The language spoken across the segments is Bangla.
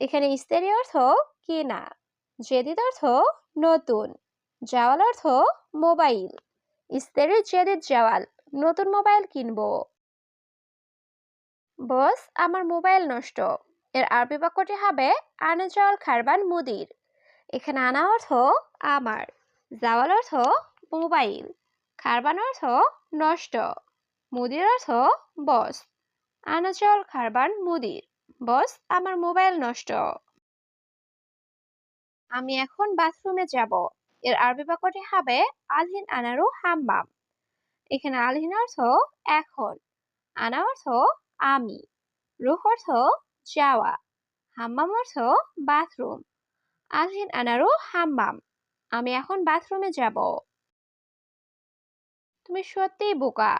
এখানে ইস্তেরি অর্থ কেনা জেদিদ অর্থ নতুন জাওয়াল অর্থ মোবাইল ইস্তেরি জেদিদ জাওয়াল নতুন মোবাইল কিনবো। বস, আমার মোবাইল নষ্ট। এর আরবি বাক্যটি হবে আনা জাওয়াল খারবান মুদির। এখানে আনা অর্থ আমার জাওয়াল অর্থ মোবাইল, খারবান অর্থ নষ্ট, মুদির অর্থ বস আনাচল খারবান মুদির। বস, আমার মোবাইল নষ্ট। আমি এখন বাথরুমে যাব। এর আরবি বাক্যটি হবে আলহিন আনারু হাম্মাম। এখানে আলহিন অর্থ এখন। আনা অর্থ আমি। রুহ অর্থ যাওয়া। হাম্মাম অর্থ বাথরুম। আলহিন আনারু হাম্মাম। আমি এখন বাথরুমে যাব। তুমি সত্যিই বোকা।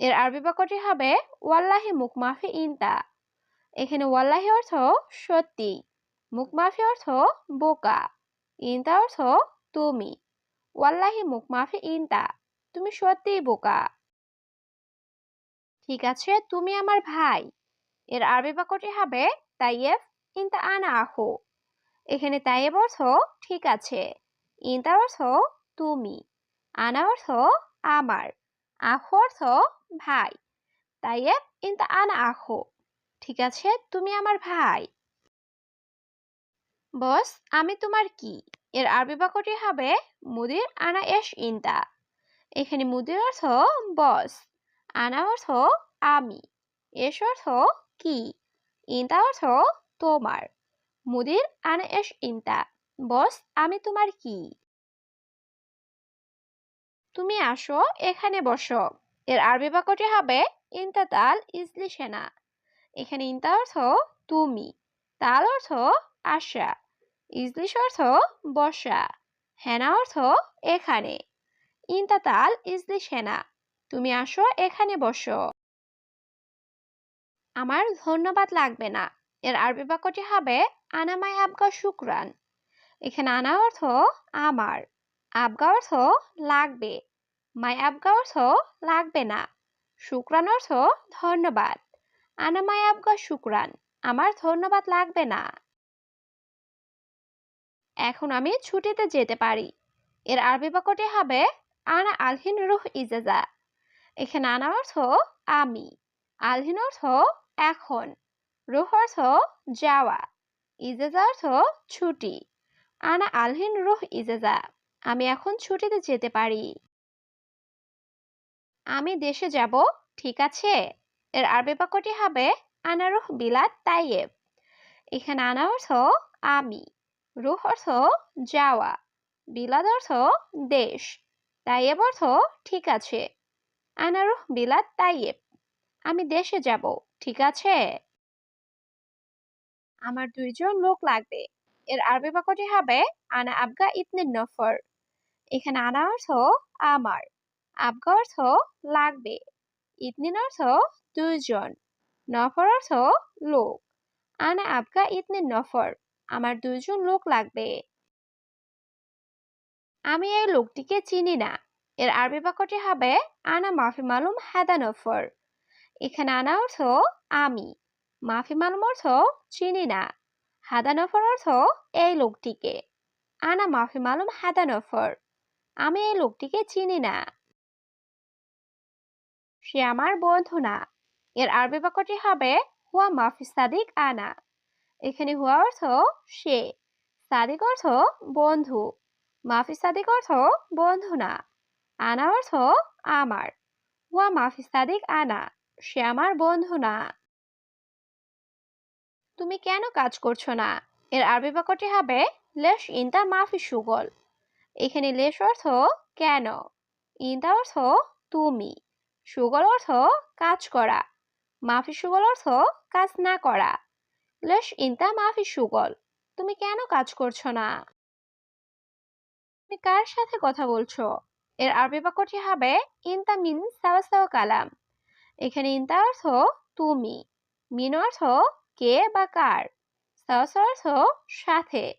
এর আরবি বাক্যটি হবে, ওয়াল্লাহি মুখমাফি ইনতা। এখানে ওয়াল্লাহি অর্থ সত্যি, মুখমাফি অর্থ বোকা, ইনতা অর্থ তুমি, ওয়াল্লাহি মুখমাফি ইনতা, তুমি সত্যিই বোকা। ঠিক আছে, তুমি আমার ভাই, এর আরবি বাক্যটি হবে তাইয়েফ ইনতা আনা আহু, এখানে তাইয়েব অর্থ ঠিক আছে, ইনতা অর্থ তুমি, আনা অর্থ আমার, আহু অর্থ ভাই, তাইয়েব, ইনতা আনা আহু। ঠিক আছে? তুমি আমার ভাই। বস, আমি তোমার কি? এর আরবি বাক্যটি হবে মুদির আনা এস ইনতা। এখানে মুদির অর্থ বস, আনা অর্থ আমি, এস অর্থ কি, ইনতা অর্থ তোমার, মুদির আনা এস ইনতা। বস, আমি তোমার কি? তুমি আসো, এখানে বসো। এর আরবি বাক্যটি হবে ইনতা তাল ইজলি সেনা এখানে ইনতা অর্থ তুমি। তাল অর্থ আশা ইজলিশ অর্থ বসা। হেনা অর্থ এখানে। ইনতা তাল ইজলিশ হেনা। তুমি আসো, এখানে বসো। আমার ধন্যবাদ লাগবে না। এর আরবি বাক্যটি হবে আনামাই আবগা শুক্রান। এখানে আনা অর্থ আমার। আবগা অর্থ লাগবে। মাই আবগা অর্থ লাগবে না। শুক্রান অর্থ ধন্যবাদ। আনামাই আবগা শুক্রান। আমার ধন্যবাদ লাগবে না। এখন আমি ছুটিতে যেতে পারি। এর আরবি বাক্যটি হবে, আনা আলহিন রুহ ইজাজা। এখানে আনা অর্থ, আমি। আলহিন অর্থ, এখন। রুহ অর্থ, যাওয়া। ইজাজা অর্থ, ছুটি। আনা আলহিন রুহ ইজাজা। আমি এখন ছুটিতে যেতে পারি। আমি দেশে যাব, ঠিক আছে? এর আরবি বাক্যটি হবে আনারুহ বিলাদ তাইয়েব। এখানে আনা অর্থ আমি, রুহ অর্থ যাওয়া বিলাদ অর্থ দেশ, তাইয়েব অর্থ ঠিক আছে, আনারুহ বিলাদ তাইয়েব, আমি দেশে যাব, ঠিক আছে। আমার দুইজন লোক লাগবে। এর আরবি বাক্যটি হবে আনা আবগা ইতনে নফর। এখানে আনা অর্থ আমার, আবগা অর্থ লাগবে। ইতনিন অর্থ দুইজন নফর অর্থ লোক আনা আবগা ইতনে নফর আমার দুইজন লোক লাগবে আমি এই লোকটিকে চিনি না এর আরবি বাক্যটি হবে আনা মাফি মালুম হাদা নফর এখানে আনা অর্থ আমি মাফি মালুম অর্থ চিনি না হাদা নফর অর্থ এই লোকটিকে আনা মাফি মালুম হাদা নফর আমি এই লোকটিকে চিনি না সে আমার বন্ধু না। এর আরবি বাক্যটি হবে, হুয়া মাফি সাদিক আনা। এখানে হুয়া অর্থ সে। সাদিক অর্থ বন্ধু। মাফি সাদিক অর্থ বন্ধু না। আনা অর্থ আমার। হুয়া মাফি সাদিক আনা। সে আমার বন্ধু না। তুমি কেন কাজ করছ না? এর আরবি বাক্যটি হবে, লেশ ইনতা মাফি সুগল। এখানে লেশ অর্থ কেন? ইনতা অর্থ তুমি। সুগল অর্থ কাজ করা। মাফি সুগল অর্থ কাজ না করা। লেশ ইনতা মাফি সুগল। তুমি কেন কাজ করছ না? তুমি কার সাথে কথা বলছো? এর আরবি বাক্যটি হবে ইনতা মিন সাওয়া সাওয়া কালাম। এখানে ইনতা অর্থ তুমি। মিন অর্থ কে বা কার। সাওয়া সাওয়া অর্থ সাথে।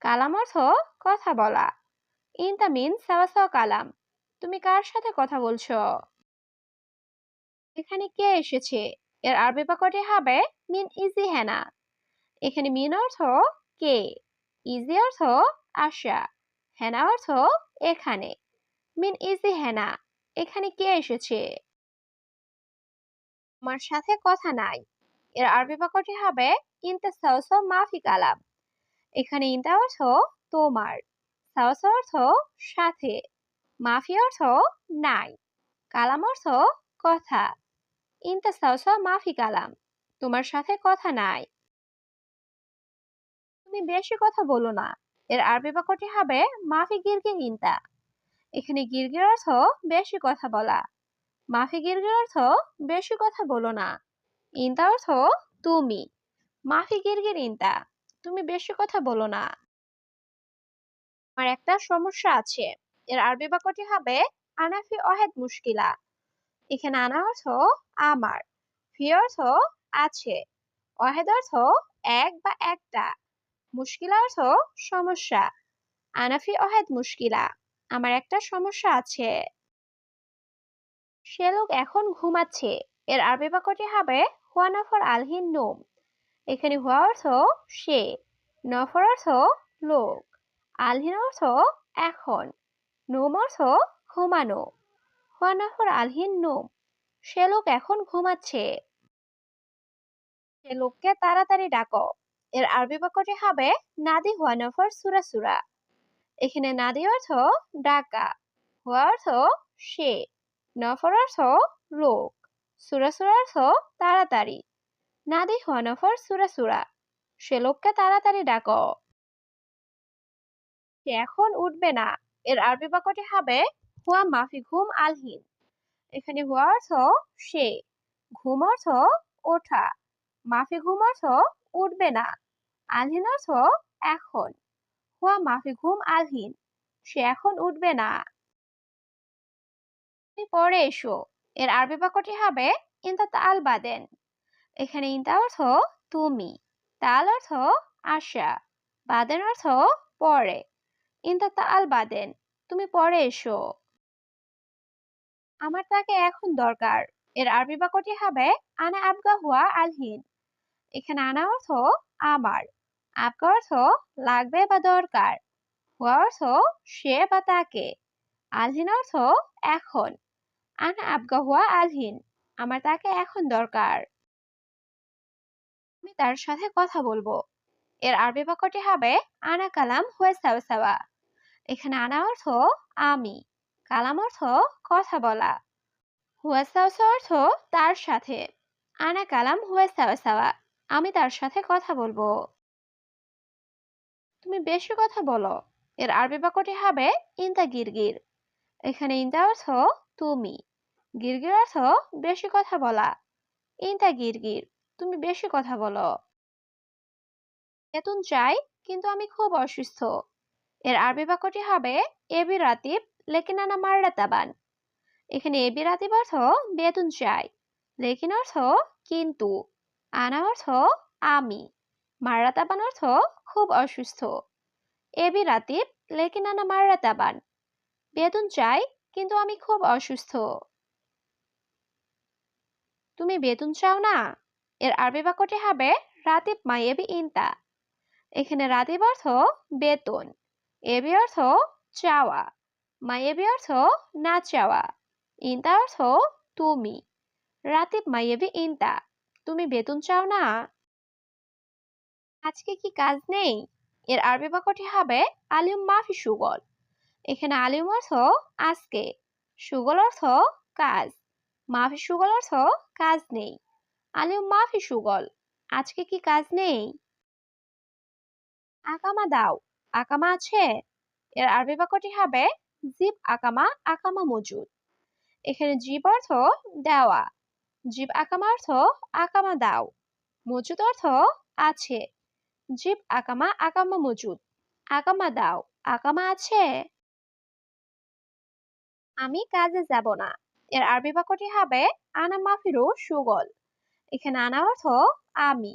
কালাম অর্থ কথা বলা। ইনতা মিন সাওয়া সাওয়া কালাম। তুমি কার সাথে কথা বলছো? এখানে কে এসেছে? এর আরবি বাক্যটি হবে মিন ইজি হেনা। এখানে মিন অর্থ কে? ইজি অর্থ আশা। হেনা অর্থ এখানে। মিন ইজি হেনা, এখানে কে এসেছে? আমার সাথে কথা নাই। এর আরবি বাক্যটি হবে ইনতা সাউস মাফি কালাম। এখানে ইনতা অর্থ তোমার। সাউস অর্থ সাথে। মাফি অর্থ নাই। কালাম অর্থ কথা। ইনতা মাফি কালাম। তোমার সাথে কথা নাই। তুমি বেশি কথা বলো না। এর আরবি বাক্যটি হবে মাফি গিরগির ইনতা। এখানে গিরগির অর্থ বেশি কথা বলা। মাফি গিরগির অর্থ বেশি কথা বলো না। ইনতা অর্থ তুমি। মাফি গিরগির ইনতা। তুমি বেশি কথা বলো না। আমার একটা সমস্যা আছে। এর আরবি বাক্যটি হবে আনাফি অহেদ মুশকিলা। এখানে আনা অর্থ আমার। ফি অর্থ আছে। অহেদ অর্থ এক বা একটা। মুশকিলা অর্থ সমস্যা। আনাফি অহেদ মুশকিলা। আমার একটা সমস্যা আছে। সে লোক এখন ঘুমাচ্ছে। এর আরবি বাক্যটি হবে হুয়া নফর আলহিন নোম। এখানে হুয়া অর্থ সে, নফর অর্থ লোক। আলহিন অর্থ এখন। নোম অর্থ ঘুমানো। নফর আলহিন নোম। সে লোক এখন ঘুমাচ্ছে। সে লোককে তাড়াতাড়ি ডাকো। এর আরবি বাক্যটি হবে নাদি হুয়া নফর সুরা সুরা। এখানে নাদি অর্থ ডাকা, হুয়া অর্থ সে, নফর অর্থ লোক, সুরা সুরা অর্থ তাড়াতাড়ি। নাদি হুয়া নফর সুরা সুরা। সে লোককে তাড়াতাড়ি ডাকো। সে এখন উঠবে না। এর আরবি বাক্যটি হবে হুয়া মাফি ঘুম আলহিন। এখানে হুয়া অর্থ সে, ঘুম অর্থ ওঠা, মাফি ঘুম অর্থ উঠবে না, আলহিন অর্থ এখন, হুয়া মাফি ঘুম আলহিন, সে এখন উঠবে না। পরে এসো, এর আরবি বাক্যটি হবে ইনতা তাল বাদেন। এখানে ইনতা অর্থ তুমি, তাল অর্থ আশা, বাদেন অর্থ পরে, ইনতা তাল বাদেন, তুমি পরে এসো। আমার তাকে এখন দরকার। এর আরবি বাক্যটি হবে, আনা আবগা হুয়া আলহিন এখানে আনা অর্থ, আমার। আবগা অর্থ, লাগবে বা দরকার। হুয়া অর্থ, সে বা তাকে। আলহিন অর্থ, এখন। আনা আবগা হুয়া আলহিন আমার তাকে এখন দরকার। আমি তার সাথে কথা বলব। এর আরবি বাক্যটি হবে, আনা কালাম হুয়া সাওয়া এখানে আনা অর্থ, আমি। কালাম অর্থ কথা বলা। হুয়া সাওয়া অর্থ তার সাথে। আনা কালাম হুয়া সাওয়া সাওয়া আমি তার সাথে কথা বলব। তুমি বেশি কথা বলো। এর আরবি বাক্যটি হবে ইনতা গিরগির। এখানে ইনতা অর্থ তুমি। গিরগির অর্থ বেশি কথা বলা। ইনতা গিরগির, তুমি বেশি কথা বলো। বেতন চাই, কিন্তু আমি খুব অসুস্থ। এর আরবি বাক্যটি হবে এবি রাতিব লেকিন আনা মারলা তাবান এখানে এবি রাতিব অর্থ বেতন চাই লেকিন অর্থ কিন্তু আনা অর্থ আমি মারলা তাবান অর্থ খুব অসুস্থ এবি রাতিব লেকিন আনা মারলা তাবান বেতন চাই কিন্তু আমি খুব অসুস্থ তুমি বেতন চাও না এর আরবি বাক্যটি হবে রাতিব মাইয়েবি ইনতা এখানে রাতিব অর্থ বেতন এবি অর্থ চাওয়া মাইয়েবি অর্থ না চাওয়া। ইনতা অর্থ তুমি। রাতিব মাইয়েবি ইনতা। তুমি বেতন চাও না। আজকে কি কাজ নেই? এর আরবি বাক্যটি হবে আলিম মাফি সুগল। এখানে আলিম অর্থ আজকে। সুগল অর্থ কাজ। মাফি সুগল অর্থ কাজ নেই। আলিম মাফি সুগল। আজকে কি কাজ নেই? আকামা দাও। আকামা আছে। এর আরবি বাক্যটি হবে জিব আকামা আকামা মজুদ। এখানে জীব অর্থ দেওয়া, জীব আকামা অর্থ আকামা দাও, মজুদ অর্থ আছে, জিব আকামা আকামা মজুদ, আকামা দাও, আকামা আছে। আমি কাজে যাব না, এর আরবি বাক্যটি হবে আনা মাফিরু সুগল, এখানে আনা অর্থ আমি,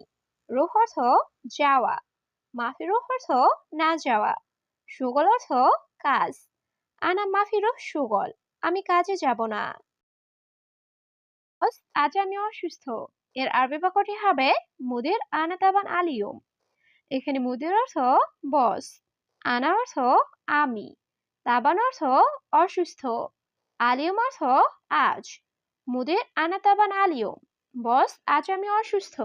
রুহ অর্থ যাওয়া মাফিরু অর্থ না যাওয়া, সুগল অর্থ কাজ। আনা মাফিরু সুগল। আমি কাজে যাব না। আজ আমি অসুস্থ। এর আরবি বাক্যটি হবে মুদির আনা তাবান আলিয়ুম। এখানে মুদির অর্থ বস আনা অর্থ আমি, তাবান অর্থ অসুস্থ, আলিয়ম অর্থ আজ, মুদির আনা তাবান আলিয়ুম। বস, আজ আমি অসুস্থ।